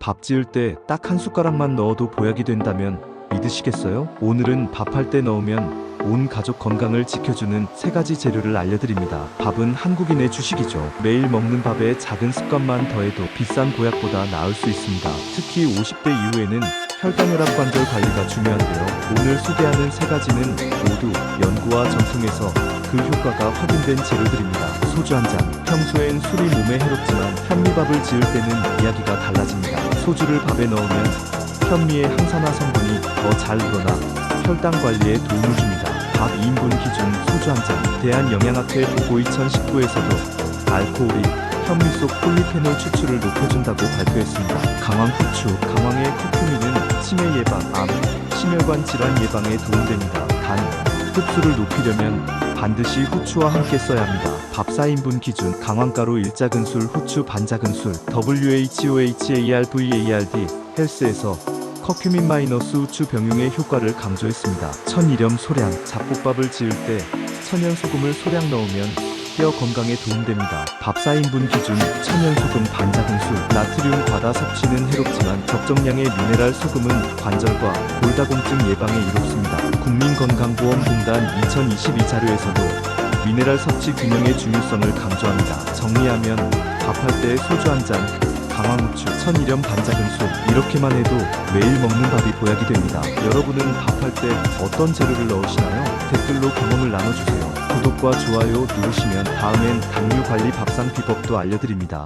밥 지을 때 딱 한 숟가락만 넣어도 보약이 된다면 믿으시겠어요? 오늘은 밥할 때 넣으면 온 가족 건강을 지켜주는 세 가지 재료를 알려드립니다. 밥은 한국인의 주식이죠. 매일 먹는 밥에 작은 습관만 더해도 비싼 보약보다 나을 수 있습니다. 특히 50대 이후에는 혈당혈압 관절 관리가 중요한데요. 오늘 소개하는 세 가지는 모두 연구와 전통에서 그 효과가 확인된 재료들입니다. 소주 한 잔. 평소엔 술이 몸에 해롭지만 현미밥을 지을 때는 이야기가 달라집니다. 소주를 밥에 넣으면 현미의 항산화 성분이 더 잘 우러나 혈당 관리에 도움을 줍니다. 밥 2인분 기준 소주 한 잔. 대한영양학회 보고 2019에서도 알코올이 현미 속 폴리페놀 추출을 높여준다고 발표했습니다. 강황 후추. 강황의 커큐민은 치매 예방, 암, 심혈관 질환 예방에 도움됩니다. 단, 흡수를 높이려면 반드시 후추와 함께 써야 합니다. 밥 4인분 기준 강황가루 1작은술 후추 반작은술 WHOHARVARD 헬스에서 커큐민 마이너스 후추 병용의 효과를 강조했습니다. 천일염 소량 잡곡밥을 지을 때 천연 소금을 소량 넣으면 뼈 건강에 도움됩니다. 밥 4인분 기준 천연 소금 반 작은술 나트륨 과다 섭취는 해롭지만 적정량의 미네랄 소금은 관절과 골다공증 예방에 이롭습니다. 국민건강보험공단 2022 자료에서도 미네랄 섭취 균형의 중요성을 강조합니다. 정리하면 밥할 때 소주 한 잔, 강황후추, 천일염 반작은술 이렇게만 해도 매일 먹는 밥이 보약이 됩니다. 여러분은 밥할 때 어떤 재료를 넣으시나요? 댓글로 경험을 나눠주세요. 구독과 좋아요 누르시면 다음엔 당뇨 관리 밥상 비법도 알려드립니다.